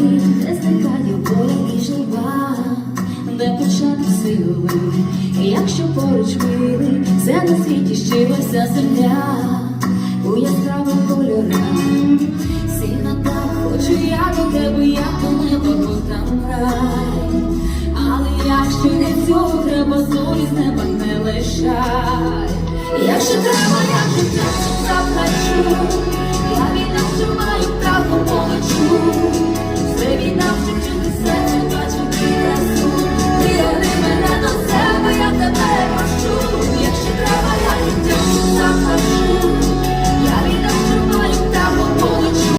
болі, де зникаю поламіжні ба, де почати сили, якщо поруч мили, все на світі щилася земля. У яскравих кольорах, сина так хочу я до тебе, я до неба, бо там рай, але якщо для цього треба зорі з неба не лишай, якщо треба, як